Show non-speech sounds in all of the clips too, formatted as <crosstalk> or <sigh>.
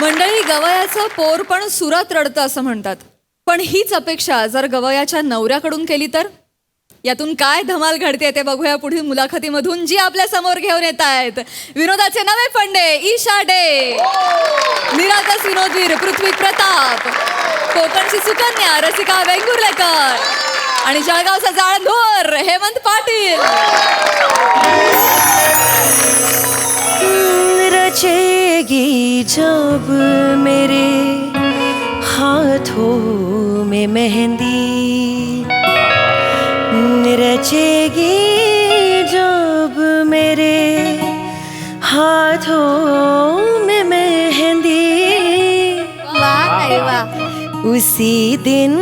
मंडळी गवयाचं पोर पण सुरात रडतं असं म्हणतात. पण हीच अपेक्षा जर गवयाच्या नवऱ्याकडून केली तर? यातून काय धमाल घडते ते बघूया पुढील मुलाखतीमधून जी आपल्यासमोर घेऊन येत आहेत. विनोदाचे नवे फंडे ईशा डे. निरागस विनोदवीर पृथ्वी प्रताप. कोकणची सुकन्या रसिका वेंगुर्लेकर. आणि जळगावचा जाळंधोर हेमंत पाटील. रचेगी जब मेरे हाथों में मेहंदी रचेगी जब मेरे हाथों में मेहंदी। उसी दिन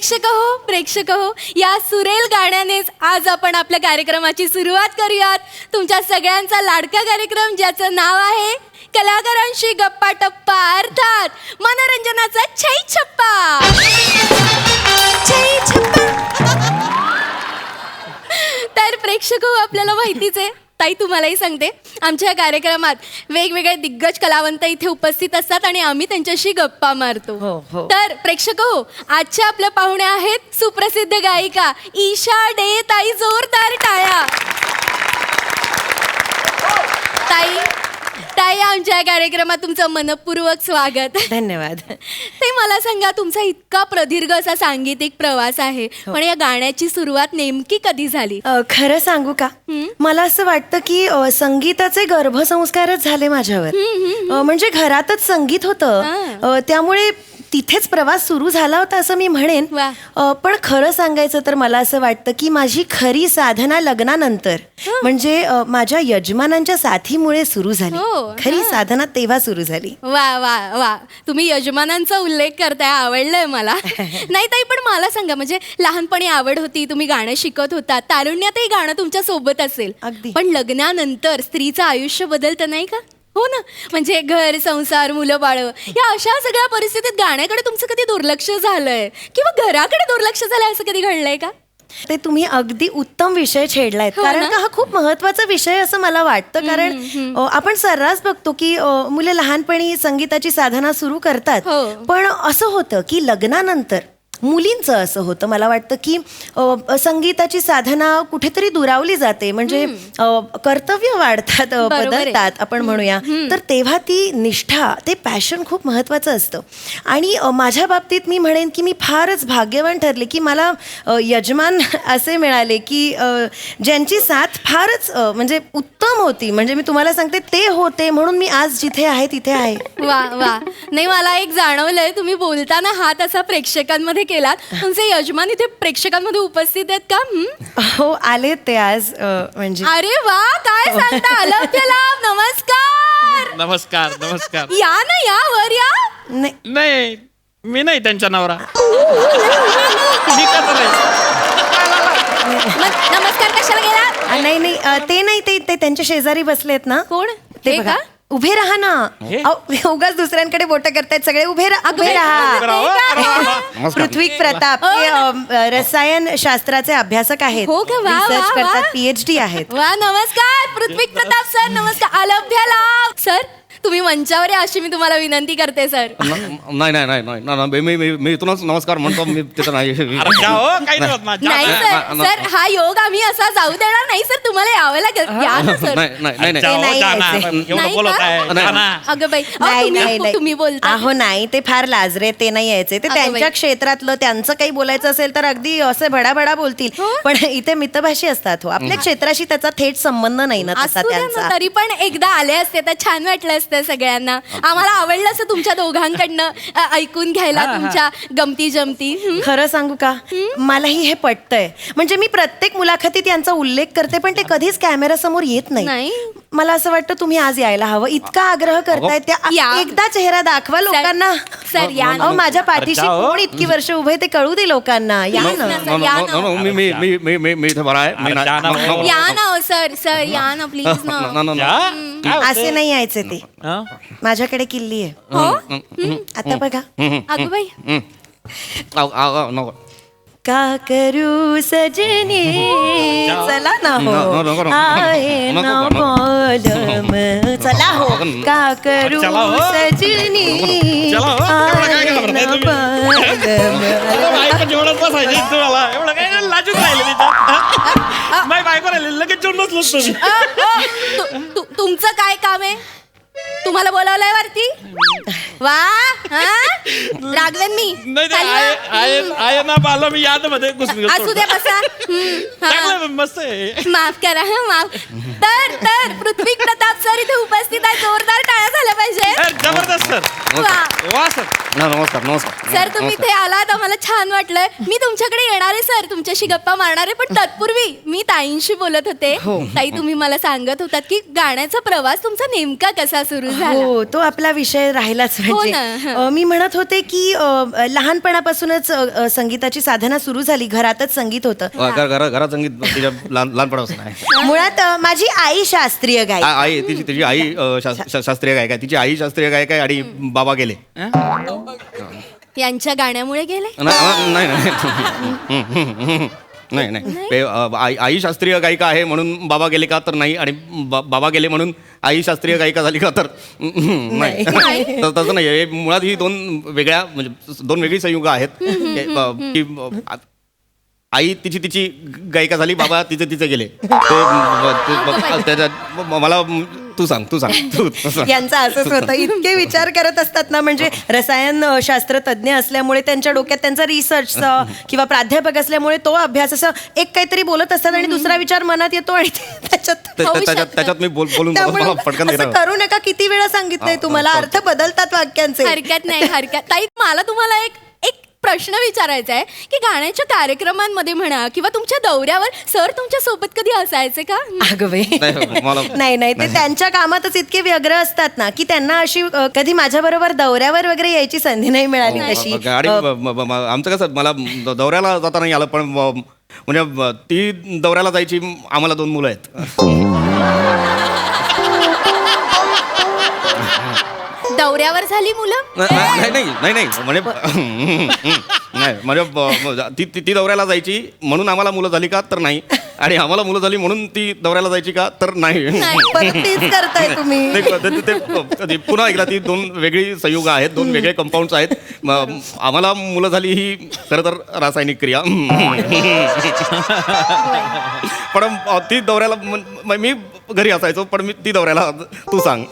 प्रेक्षक हो प्रेक्षक हो या सुरेल गाण्यानेच आज आपण आपल्या कार्यक्रमाची सुरुवात करूयात. तुमच्या सगळ्यांचा लाडका कार्यक्रम ज्याचं नाव आहे कलाकारांशी गप्पा टप्पा अर्थात मनोरंजनाचा छै छप्पा. छै छप्पा. तर प्रेक्षक हो आपल्याला माहितीच आहे ताई तुम्हालाही सांगते आमच्या या कार्यक्रमात वेगवेगळे दिग्गज कलावंत इथे उपस्थित असतात आणि आम्ही त्यांच्याशी गप्पा मारतो हो, हो. तर प्रेक्षक हो आजच्या आपल्या पाहुण्या आहेत सुप्रसिद्ध गायिका ईशा डे ताई जोरदार टाळ्या ताई ताई आमच्या या कार्यक्रमात तुमचं मनपूर्वक स्वागत. धन्यवाद. ते मला सांगा तुमचा इतका प्रदीर्घ असा सांगीतिक प्रवास आहे पण या गाण्याची सुरुवात नेमकी कधी झाली? अ, खरं सांगू का? हं? मला असं वाटतं की अ, संगीताचे गर्भसंस्कारच झाले माझ्यावर. अ, म्हणजे घरातच संगीत होतं. हां. अ, त्यामुळे तिथेच प्रवास सुरू झाला होता असं मी म्हणेन. वा. अ, पण खरं सांगायचं तर मला असं वाटतं की माझी खरी साधना लग्नानंतर. म्हणजे अ, माझ्या यजमानांच्या साथीमुळे सुरू झाली. हो, खरी. साधना तेव्हा सुरू झाली. वा वा वा. तुम्ही यजमानांचा उल्लेख करताय आवडलंय मला. <laughs> नाही ताई पण मला सांगा म्हणजे लहानपणी आवड होती तुम्ही गाणं शिकत होता तारुण्यातही गाणं तुमच्यासोबत असेल. अगदी. पण लग्नानंतर स्त्रीचं आयुष्य बदलतं नाही का? हो ना? म्हणजे घर संसार मुलं बाळ या अशा सगळ्या परिस्थितीत गाण्याकडे तुमचं कधी दुर्लक्ष झालंय? किंवा घराकडे दुर्लक्ष झालंय असं कधी घडलंय का? ते तुम्ही अगदी उत्तम विषय छेडलायत. हो कारण? का हा खूप महत्त्वाचा विषय असं मला वाटतं. कारण आपण सर्रास बघतो की मुले लहानपणी संगीताची साधना सुरू करतात. हो. पण असं होतं की लग्नानंतर मुलींचं असं होतं. मला वाटतं की अ, संगीताची साधना कुठेतरी दुरावली जाते. म्हणजे अ, कर्तव्य वाढतात अ, बरोबर आहे. बदलतात आपण म्हणूया. तर तेव्हा ती निष्ठा ते पॅशन खूप महत्वाचं असतं. आणि अ, माझ्या बाबतीत मी म्हणेन की मी फारच भाग्यवान ठरले की मला अ, यजमान <laughs> असे मिळाले की अ, ज्यांची साथ फारच अ, म्हणजे उत्तम होती. म्हणजे मी तुम्हाला सांगते ते होते म्हणून मी आज जिथे आहे तिथे आहे. वा वा. नाही मला एक जाणवलंय तुम्ही बोलताना हात असा प्रेक्षकांमध्ये केलात. तुमचे यजमान इथे प्रेक्षकांमध्ये उपस्थित आहेत का? हं? हो आले ते आज अ, म्हणजे अरे वा काय सांगता? आलं त्याला नमस्कार! नमस्कार नमस्कार. या ना या वर या. नाही. नाही मी नाही त्यांच्या नवरा. मी कसं नाही? मग नमस्कार कशाला गेला अ, नाही नाही अ, ते नाही ते ते त्यांच्या शेजारी बसलेत ना. कोण? ते हे बघा. का? उभे राहा ना? अहो, उगाच दुसऱ्यांकडे बोट करतायत सगळे. उभे राहा. उभे राहा? नमस्कार. पृथ्वी प्रताप हो हे. अम, रसायन शास्त्राचे अभ्यासक आहेत. हो का? वा, रिसर्च वा. करतात पीएचडी आहेत. वा नमस्कार. पृथ्वी प्रताप सर नमस्कार. अलभ्या लाभ सर तुम्ही मंचावर या अशी मी तुम्हाला विनंती करते सर न- नाही नाही नाही नाही मी- मी मी इथूनच नमस्कार म्हणतो मी तिथं नाही <laughs> अरे जा हो काही नाही होत माझ्या नाही नाही, सर सर हा योग आम्ही असा जाऊ देणार नाही सर तुम्हाला यावं लागेल या ना सर नाही नाही नाही नाही जा हो, नाही जा ना. यायचंय. एवढं नाही बोलत का? आहे नाही. जा ना. अगं बाई अहो, नाही तुम्ही- नाही नाही तुम्ही बोलता अहो नाही ते फार लाजरे ते नाही यायचे ते अगं त्यांच्या. क्षेत्रातलं त्यांचं काही बोलायचं असेल तर अगदी असे भडाभडा बोलतील हो? पण इथे मितभाषी असतात हो आपल्या क्षेत्राशी त्याचा थेट संबंध नाही ना तसा असू द्या ना, त्यांचा तरी पण एकदा आले असते तर छान वाटलं असतं सगळ्यांना आम्हाला आवडलं असं तुमच्या दोघांकडनं अ, ऐकून घ्यायला तुमच्या गमती जमती हं? खरं सांगू का मलाही हे पटतंय म्हणजे मी प्रत्येक मुलाखतीत यांचा उल्लेख करते पण ते कधीच कॅमेरासमोर येत नाही. नाही मला असं वाटतं तुम्ही आज यायला हवं इतका आग्रह करताय त्या या. एकदा चेहरा दाखवा लोकांना सर या ना. अहो माझ्या पाठीशी अरे, जाओ. कोण इतकी वर्ष उभे ते कळू दे लोकांना या ना मी मी मी मी मी मी इथे बरा आहे मी ना, हो. या ना हो, सर सर या ना प्लीज ना. जा. काय होतंय? असे नाही यायचे ते हं? माझ्याकडे किल्ली आहे. हो? आता बघा. अगं बाई. हम्म. आव, आव, आव, नको. का करू सजनी? चला ना हो. नको, नको, नको. आहे नको, ना नको. बोलम चला हो. का करू चला हो. सजनी? चला हो. एवढं काय आहे घाबरताय ना तुम्ही? अरे, बोलम बायको जेवणच बसायची तुम्हाला एवढं काय नाही, लाजून राहिले तिथं बाय बायको राहिले लगेच जेवण बसलोच तुम्ही. अ, अ, तु- तु- तुमचं काय काम आहे? तुम्हाला बोलावलंय वरती? वा हा? रागवेन मी. नाही ते खाली आहे वा. आहे- आहे ना बाला मी यादमध्ये घुसून गेलो असू दे बसा. हं, हा. चांगलं मस्त आहे. माफ करा हं, माफ. तर तर पृथ्वी प्रताप सर इथे उपस्थित आहे. जोरदार टाळ्या झाल्या पाहिजे. जबरदस्त सर. वा. वा सर. न- नमस्कार नमस्कार. सर तुम्ही इथे आलात आम्हाला छान वाटलंय. मी तुमच्याकडे येणार आहे सर. तुमच्याशी गप्पा मारणार आहे पण तत्पूर्वी मी ताईंशी बोलत होते. ताई तुम्ही मला सांगत होतात की गाण्याचा प्रवास तुमचा नेमका कसा सुरू झाला. हो तो आपला विषय राहिलाच हो म्हणजे. ना, हं. अ, मी म्हणत होते की अ, लहानपणापासूनच अ, अ, संगीताची साधना सुरू झाली. घरातच संगीत होतं. अ, घर- घरा- घरात संगीत तिच्या लहान लहानपणापासून आहे. <laughs> मुळात अ, माझी आई शास्त्रीय गाय आ- आई तिची तिची आई अ, शास- शा- शास्त्रीय गायक आहे. तिची आई शास्त्रीय गायक आहे आणि बाबा गेले. यांच्या गाण्यामुळे गेले? नाही <laughs> नाही नाही. ते, अ, आई आई शास्त्रीय गायिका आहे म्हणून बाबा गेले का तर नाही आणि बा- बाबा गेले म्हणून आई शास्त्रीय गायिका झाली का तर? <laughs> नाही. <laughs> तर तसं नाही. मुळात ही दोन वेगळ्या म्हणजे दोन वेगळी संयुग आहेत. हे, अ, की अ, आई तिची तिची गायिका झाली बाबा तिचे तिचे गेले. <laughs> ते त्याच्यात मला तू सांग तू सांग तू तू सांग. यांचं असंच होतं. इतके विचार करत असतात ना म्हणजे रसायन शास्त्र तज्ज्ञ असल्यामुळे त्यांच्या डोक्यात त्यांचा रिसर्च किंवा प्राध्यापक असल्यामुळे तो अभ्यास असं एक काहीतरी बोलत असतात आणि दुसरा विचार मनात येतो आणि ते <laughs> त्याच्यात त्याच्यात शकतं. त्याच्यात मी बोल बोलून त्यामुळे मला पटकन असं करू नका किती वेळा सांगितलंय तुम्हाला. अर्थ बदलतात वाक्यांचे. हरकत नाही हरकत. ताई मला तुम्हाला एक प्रश्न विचारायचा आहे की गाण्याच्या कार्यक्रमांमध्ये म्हणा किंवा तुमच्या दौऱ्यावर सर तुमच्यासोबत कधी असायचे का? अगं बाई. <laughs> नाही, मला- नाही नाही ते त्यांच्या कामातच इतके व्यग्र असतात ना की त्यांना अशी अ, कधी माझ्या बरोबर दौऱ्यावर वगैरे यायची संधी नाही मिळाली तशी. गाडी अ, ब- ब- ब- आमचं कसं मला द- दौऱ्याला जाता नाही आलं पण म्हणजे ती दौऱ्याला जायची आम्हाला दोन मुलं आहेत. <laughs> दौऱ्यावर झाली मुलं? नाही नाही नाही नाही म्हणजे नाही म्हणजे <laughs> ब- ब- ती ती- ती दौऱ्याला जायची. म्हणून आम्हाला मुलं झाली का? तर नाही. आणि आम्हाला मुलं झाली म्हणून ती दौऱ्याला जायची का? तर नाही. नाही. परत तेच करताय तुम्ही. ते- ते- ते- ते- पुन्हा एकदा ती दोन वेगळी संयुग आहेत दोन वेगळे कंपाऊंड आहेत. म- आम्हाला मुलं झाली ही खरं तर रासायनिक क्रिया. पण अ, ती दौऱ्याला म- म- मी घरी असायचो पण मी ती दौऱ्याला तू सांग.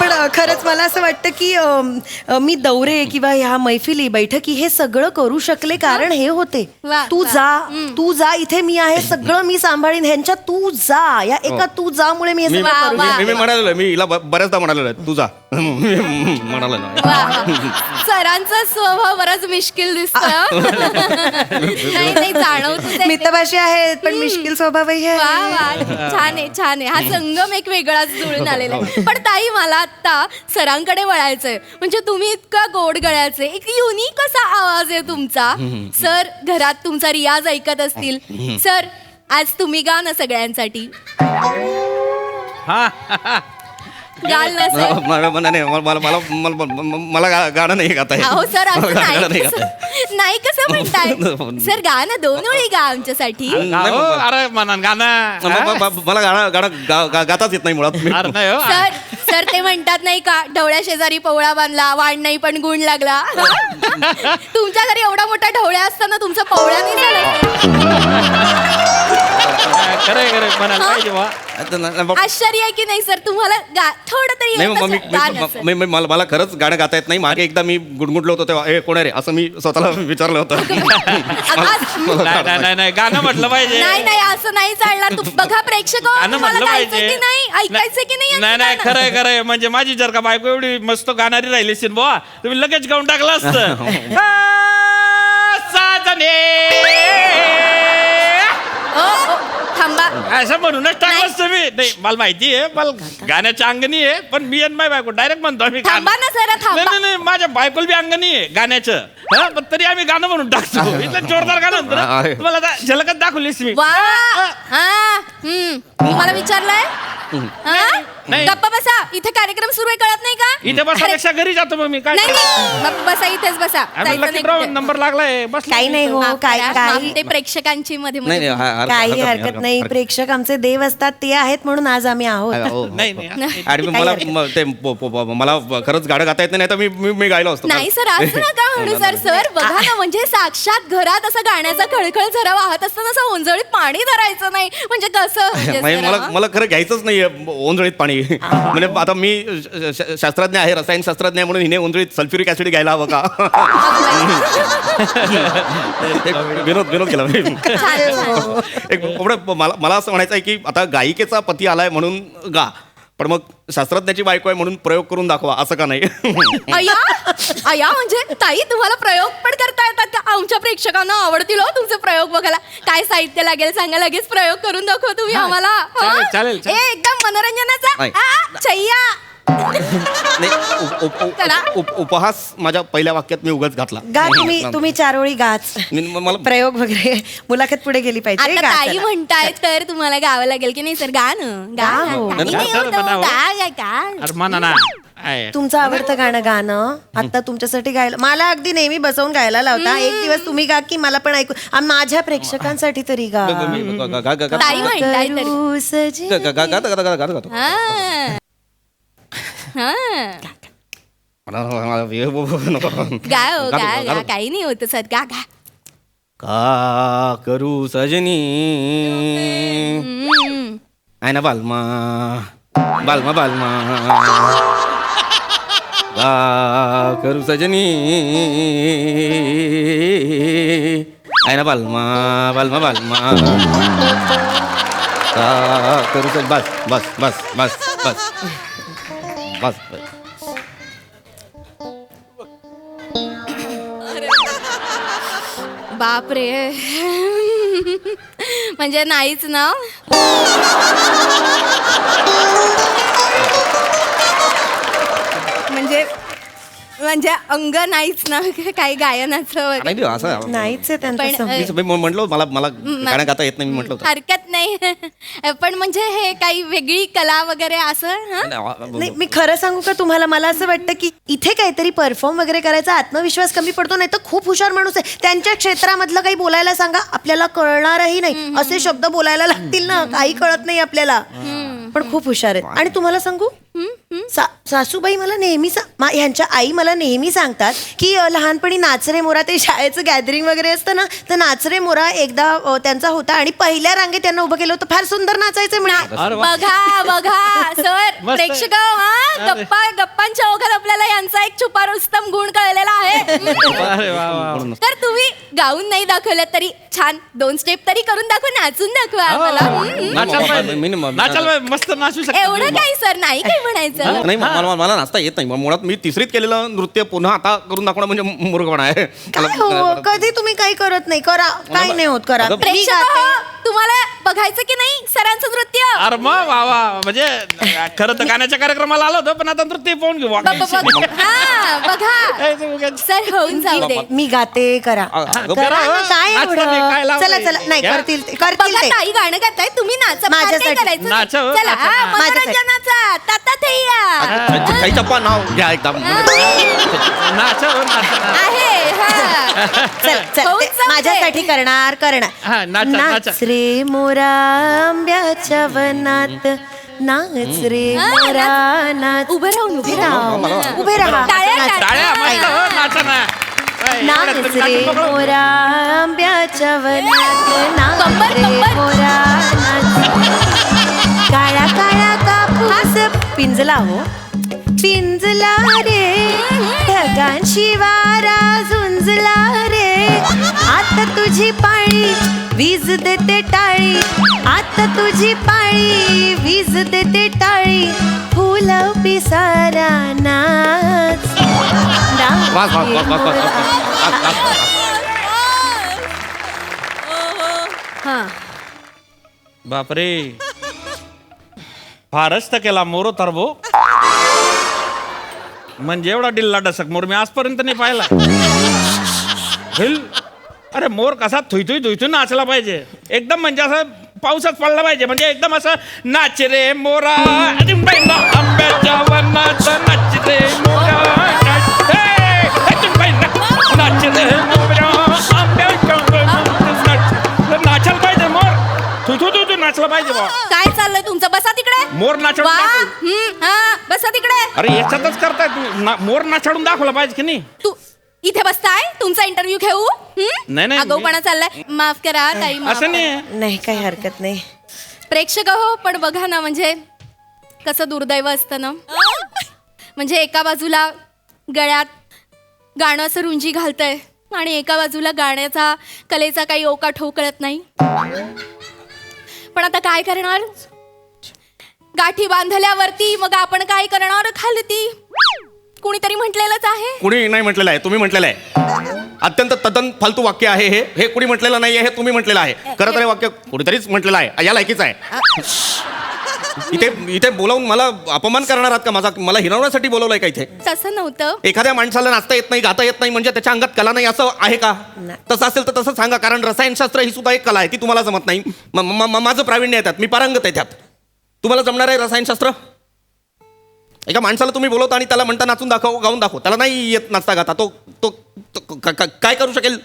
पण अ, खरंच मला असं वाटतं की अ, मी दौरे किंवा ह्या मैफिली बैठकी हे सगळं करू शकले कारण हे होते. वा, तू वा. जा तू जा इथे मी आहे सगळं मी सांभाळीन. ह्यांच्या तू जा. या एका तू जा मुळे मी हे मी सगळं करू. मी- मी म्हणालेलो मी हिला ब- बऱ्याचदा म्हणालेलो आहे तू जा. <laughs> मी वा. सरांचा स्वभाव बराच मिश्किल दिसतोय <laughs> नाही आहे. मितभाषी आहेत पण मिश्किल स्वभावही वा आहे. वा छान आहे छान आहे. हा संगम एक वेगळाच जुळून आलेला आहे. पण ताई मला आता सरांकडे वळायचंय. म्हणजे तुम्ही इतका गोड गळ्याचे. एक युनिक असा आवाज आहे तुमचा. सर घरात तुमचा रियाज ऐकत असतील. सर आज तुम्ही गा ना सगळ्यांसाठी. हा. गाल नसेल. मला मला- नाही मला मला मला- मला- मला गा- गाणं नाही गाता येत. अहो सर मला असं गाणं नाही नाही गाता येत. कसं- नाही कसं म्हणताय? <laughs> सर गा ना दोन ओळी गा आमच्यासाठी. गा- हो, अरे म्हणा गाणं. म- म- हा? म- मला गाणं गाणं गा- गा- गाताच येत नाही मुळात. मी अरे नाही हो. सर सर ते म्हणतात नाही का ढवळ्या शेजारी पवळा बांधला वाढ नाही पण गुण लागला. <laughs> तुमच्या घरी एवढा मोठा ढवळ्या असताना तुमचा पवळा नाही. झाला <laughs> खरंय खरंय. म्हणायला पाहिजे बा आता ना- ना- आश्चर्य आहे की नाही सर? तुम्हाला गा थोडं तरी नाही येत मग मी असेल. गा मी- नसेल. मी- मी- मला मला खरंच गाणं गाता येत नाही. मागे एकदा मी गुणगुणलो होतो तेव्हा ए कोण आहे रे? असं मी स्वतःला विचारलं होतं. <laughs> नाही नाही, नाही नाही. गाणं म्हटलं पाहिजे. नाही नाही असं नाही चालणार. तू बघा प्रेक्षक हो, गाणं म्हटलं पाहिजे. की नाही? ऐकायचं की नाही नाही यांचं नाही गाणं? खरंय खरंय. म्हणजे माझी जर का बायको एवढी मस्त गाणारी राहिली असेल बुवा तुम्ही लगेच गाऊन टाकलं असतं. <laughs> साजने ओ, ओ, थांबा असं म्हणूनच टाकलं नाही. असतं मी. नाही मला माहिती आहे मला गाण्याच्या अंगणी आहे पण मी आणि माझी बायको डायरेक्ट म्हणतो आम्ही गाणं. थांबा ना जरा नाही थांबा. नाही नाही माझ्या बायकोला बी अंगणी आहे गाण्याचं. हा, पण तरी आम्ही गाणं म्हणून टाकतो. इथलं जोरदार गाणं म्हणतो ना. आहे. तुम्हाला आता झलकत दाखवलीस मी. वा. हा हम्म. तुम्हाला विचारलंय? हा? नाही. गप्पा बसा. इथे कार्यक्रम सुरू आहे कळत नाही का? इथे बसण्यापेक्षा घरी जातो मग मी. काय नाही नाही. गप्प बसा इथेच बसा. आम्ही जायचं लकी नाही ड्रॉ कुठे. नंबर लागलाय. बस काही नाही हो माफ काही करा, काही. माफ ते प्रेक्षकांची मध्ये नाही मध्ये. नाही हा- हरकत- काही हरकत नाही. प्रेक्षक आमचे देव असतात ते आहेत म्हणून आज आम्ही आहोत. हो, हो. नाही नाही आणि मला म- ते प- प- प- मला खरंच गाणं गाता येत नाही तर मी मी मी गायलो असतो. नाही सर असं नका <laughs> म्हणू सर सर बघा ना म्हणजे साक्षात घरात असं गाण्याचा खळखळ जरा वाहत असताना असं ओंजळीत पाणी धरायचं नाही. म्हणजे कसं? <laughs> म्हणजे म्हणजे मला हा? मला खरं घ्यायचंच नाही ओंजळीत पाणी. म्हणजे आता मी श- श- शास्त्रज्ञ आहे रसायन शास्त्रज्ञ आहे म्हणून हिने ओंजळीत सल्फ्युरिक ऍसिड घ्यायला हवं का? <laughs> विनोद विनोद केला मी. छान, छान. एक एवढं मला मला असं म्हणायचं आहे की आता गायिकेचा पती आलाय म्हणून गा. पण मग शास्त्रज्ञाची बायको आहे म्हणून प्रयोग करून दाखवा असं का नाही? <laughs> अय्या! अय्या म्हणजे ताई तुम्हाला प्रयोग पण करता येतात का? आमच्या प्रेक्षकांना आवडतील हो तुमचे प्रयोग बघायला. काय साहित्य लागेल सांगा लगेच प्रयोग करून दाखवा तुम्ही आम्हाला. हा? चालेल, चालेल, ए, एकदम मनोरंजनाचा. नाही. आ, छैया. नाही उप- उप- उप- करा. उप- उपहास माझ्या पहिल्या वाक्यात मी उगाच घातला गा तुम्ही तुम्ही चार ओळी गाच मी- मला प्रयोग वगैरे मुलाखत पुढे गेली पाहिजे आता गा ताई चला. म्हणतायत तर तुम्हाला गावं लागेल की नाही सर गा ना गा गा ना. हो. काही गा, नाही सर, होत हो. बनावं. गा, गा, गा. अरे म्हणा ना आहे. तुमचं आवडतं गाणं गाणं आता तुमच्यासाठी गायला मला अगदी नेहमी बसवून गायला लावता एक दिवस तुम्ही गा की मला पण ऐकू आ, माझ्या प्रेक्षकांसाठी तरी गा ताई म्हणताय तरी करू सजे- गाता- गा हो गा गा काही नाही होत सर गा गा का करू सजनी आहे ना बालमा बालमा बालमा का करू सजनी आहे ना बालमा बालमा बालमा का करू सज बस बस बस बस बस बस बाप बापरे <laughs> म्हणजे नाहीच ना. म्हणजे अंग नाहीच ना काही गायनाचं वगैरे. नाही देऊ, असं नाहीच आहे त्यांचं पण, सम- अ, मी म्हटलं मला मला गाणं गाता येत नाही मी म्हटलं होतं. हरकत नाही. <laughs> पण म्हणजे हे काही वेगळी कला वगैरे असं हं? नाही मी खरं सांगू का तुम्हाला? मला असं वाटतं की इथे काहीतरी परफॉर्म वगैरे करायचा आत्मविश्वास कमी पडतो नाही तर खूप हुशार माणूस आहे. त्यांच्या क्षेत्रामधलं काही बोलायला सांगा आपल्याला कळणारही नाही. असे शब्द बोलायला लागतील ना काही कळत नाही आपल्याला. पण खूप हुशार आहेत. आणि तुम्हाला सांगू? सा- सासूबाई मला नेहमी सा- मा- ह्यांच्या आई मला नेहमी सांगतात की अ, लहानपणी नाचरे मोरा ते शाळेचं गॅदरिंग वगैरे असतं ना तर नाचरे मोरा एकदा अ, त्यांचा होता आणि पहिल्या रांगेत त्यांना उभं केलं होतं. फार सुंदर नाचायचं म्हणे. अरे वा. बघा बघा सर <laughs> मस्त. प्रेक्षक हा गप्पा गप्पांच्या ओघात आपल्याला यांचा एक छुपा रुस्तम गुण कळलेला आहे. <laughs> अरे वा वा वा. तर तुम्ही गाऊन नाही दाखवलं तरी छान दोन स्टेप तरी करून दाखवा नाचून दाखवा आम्हाला. हम्म. मस्त नाचू शकतो. एवढं काही सर नाही काही म्हणायचं. नाही मला मला- मला नाचता येत नाही. मुळात मी तिसरीत केलेलं नृत्य पुन्हा आता करून दाखवणं म्हणजे मूर्खपणा आहे. काय हो? कधी तुम्ही काही करत नाही. करा. काही नाही होत करा. अगं, मी प्रेक्षक गाते. हो, तुम्हाला बघायचं की नाही? सरांचं नृत्य. अरे मग वा वा म्हणजे खरं तर गाण्याच्या कार्यक्रमाला आलो होतो पण आता नृत्य पाहून घेऊ. ब- ब- ब- हा बघा. <laughs> ए, ते उगाच- सर होऊन जाऊ दे. मी गाते करा. अ, अगं, करा बरं, ना, काय लावलंय? चला चला. नाही या. करतील ते- करतील बघा ते. ताई गाणं गाताय तुम्ही नाचा मला काय माझ्यासाठी. करायचं. नाचा, हो, चला नाचा. हा. मनोरंजनाचा ताता थैया काही चप्पा नाव घ्या एकदा नाच हो, नाच. चल आहे चल ते दे. माझ्यासाठी करणार हा, करणार नाचा, नाचा. नाच रे मोरा आंब्याच्या वनात नाच रे हा, मोरा नाच. उभे राहून उभे राहून उभे राहा टाळ्या, नाच. टाळ्या मस्त हो, नाचा ना नाच तुम्ही रे नाचून मोकळं. मोरा आंब्याच्या वनात नाच कंबर, रे कंबर. मोरा नाच काळा काळा कापूस पिंजला हो पिंजला रे ढगांशी वारा झुंजला रे. आता तुझी पाळी वीज देते टाळी. आता तुझी पाळी वीज देते टाळी. फुल पिसारा नाच. हा. बापरे. फारच तर केला मोरो तरबो. म्हणजे एवढा डिल्ला डसक मोर मी आजपर्यंत नाही पाहिला. हिल. अरे मोर कसा थुई थुई थुई थुई नाचला पाहिजे. एकदम म्हणजे असं पाऊसच पडला पाहिजे. म्हणजे एकदम असं नाच रे मोरा. अरे आंब्याच्या वनात नाच रे मोरा. नाच. हे, हे नाच रे मोरा. आंब्याच्या वनात नाच. नाचायला पाहिजे मोर. थुई थुई थुई थुई नाचला पाहिजे बा. काय चाललंय तुमचं? बसा तिकडे. मोर नाचवून वा. दाखव. हम्म, हा बसा तिकडे. अरे याच्यातच करताय तू. ना- मोर नाचाडून दाखवला पाहिजे की नाही? तू इथे बसताय? तुमचा इंटरव्ह्यू घेऊ? हम्म? नाही, नाही, आगाऊपणा चाललाय. माफ करा ताई माफ असं नाही. नाही काही हरकत नाही. प्रेक्षक हो पण बघा ना म्हणजे कसं दुर्दैव असतं ना. म्हणजे एका बाजूला गळ्यात गाणं असं रुंजी घालतंय आणि एका बाजूला गाण्याचा कलेचा काही ओका ठोकळत नाही. पण आता काय करणार? गाठी बांधल्यावरती मग आपण काय करणार? खालती. कुणीतरी म्हटलेलंच आहे? कुणी नाही म्हटलेलं आहे तुम्ही म्हटलेलं आहे. अत्यंत तद्दन फालतू वाक्य आहे हे. हे कुणी म्हटलेलं नाही हे तुम्ही म्हटलेलं आहे. खरं तर हे वाक्य कुणीतरीच म्हटलेलं आहे. या लायकीच आहे. इथे इथे बोलावून मला अपमान करणार आहात का माझा? मला हिरवण्यासाठी बोलवलंय का इथे? तसं नव्हतं. एखाद्या माणसाला नाचता येत नाही गाता येत नाही म्हणजे त्याच्या अंगात कला नाही असं आहे का. तसं असेल तर तसं सांगा कारण रसायनशास्त्र ही सुद्धा एक कला आहे ती तुम्हाला जमत नाही. म- म- म- माझं प्रावीण्य आहे त्यात मी पारंगत आहे त्यात. तुम्हाला जमणार आहे रसायनशास्त्र? एका माणसाला तुम्ही बोलवता आणि त्याला म्हणता नाचून दाखव गाऊन दाखव. त्याला नाही येत नाचता गाता. तो तो काय करू शकेल?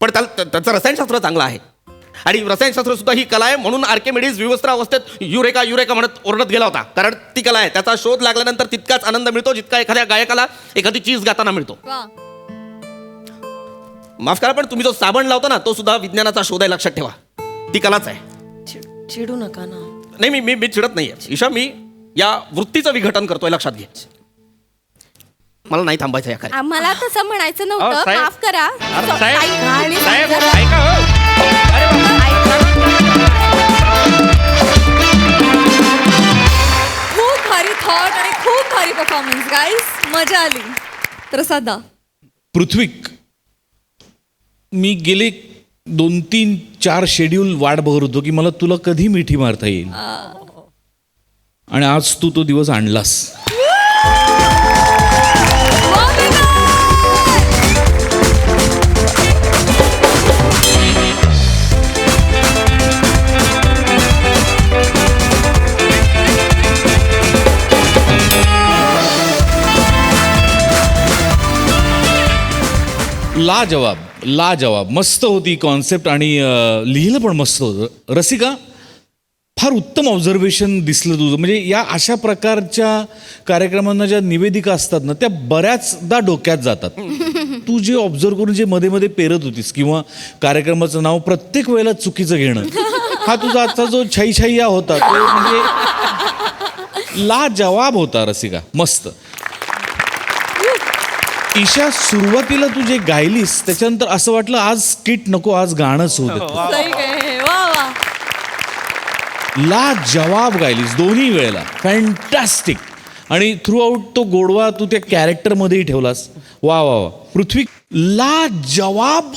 पण त्याला त्या- त्याचं रसायनशास्त्र चांगलं आहे. आणि रसायनशास्त्र सुद्धा ही कला आहे म्हणून आर्केमिडीज विवस्त्र अवस्थेत युरेका युरेका म्हणत ओरडत गेला होता. कारण ती कला आहे. त्याचा शोध लागल्यानंतर तितकाच आनंद मिळतो जितका एखाद्या गायकाला एखादी चीज गाताना मिळतो. माफ करा पण तुम्ही जो साबण लावता ना तो सुद्धा विज्ञानाचा शोध आहे लक्षात ठेवा. ती कलाच आहे. चिडू नका ना. नाही मी मी मी चिडत नाहीये. ईशा मी या वृत्तीचं विघटन करतोय लक्षात घे. मला नाही थांबायचं या कार्य आम्हाला तसं म्हणायचं अहो, नव्हतं. साहेब. माफ करा. अरे साहेब, साहेब ऐका हो. अरे खूप भारी थॉट आणि खूप भारी परफॉर्मन्स गाईस मजा आली. तर सदा. पृथ्वीक मी गेले दोन तीन चार शेड्यूल वाट बघत होतो की मला तुला कधी मिठी मारता येईल? आणि आज तू तो दिवस आणलास. ला जवाब ला जवाब मस्त होती कॉन्सेप्ट आणि अं, लिहिलं पण मस्त होतं. रसिका फार उत्तम ऑब्झर्वेशन दिसलं तुझं. म्हणजे या अशा प्रकारच्या कार्यक्रमांना ज्या निवेदिका असतात ना त्या बऱ्याचदा डोक्यात जातात. <laughs> तू जे ऑब्झर्व करून जे मध्ये मध्ये पेरत होतीस किंवा कार्यक्रमाचं नाव प्रत्येक वेळेला चुकीचं घेणं हा तुझा आजचा जो छाई छाईया होता तो म्हणजे ला जवाब होता रसिका. मस्त. ईशा सुरुवातीला तू जे गायलीस त्याच्यानंतर असं वाटलं आज स्किट नको आज गाणंच होऊ देत. सही काय ला जवाब गायलीस दोन्ही वेळेला. फॅन्टॅस्टिक आणि थ्रू आउट तो गोडवा तू त्या कॅरेक्टरमध्येही ठेवलास. वा वा वा. पृथ्वी ला जवाब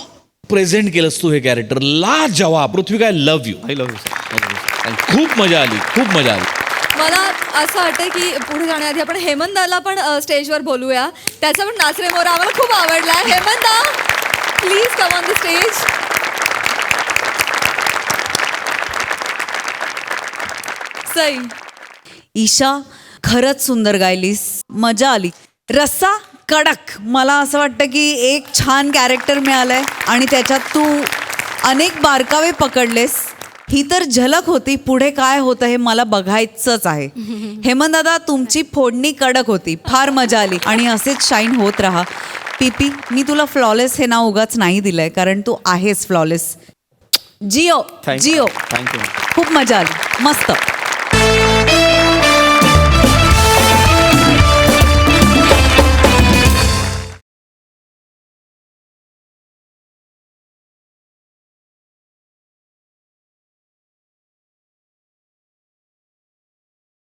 प्रेझेंट केलंस तू हे कॅरेक्टर ला जवा पृथ्वी काय love you I love you खूप मजा आली. खूप मजा आली. मला असं वाटतं की पुढे जाण्याआधी आपण हेमंताला पण स्टेजवर बोलूया. त्याचा पण नाचरे मोर आम्हाला खूप आवडला. Hemanta please come on the stage Sai Isha खरंच सुंदर गायलीस. मजा आली. रस्सा कडक. मला असं वाटतं की एक छान कॅरेक्टर मिळालंय आणि त्याच्यात तू अनेक बारकावे पकडलेस. ही तर झलक होती. पुढे काय होतं हे मला बघायचंच आहे. हेमंत दादा तुमची फोडणी कडक होती. फार मजा आली. आणि असेच शाईन होत राहा. पीपी मी तुला फ्लॉलेस हे नाव उगाच नाही दिलंय कारण तू आहेस फ्लॉलेस जिओ. जिओ. खूप मजा आली. मस्त.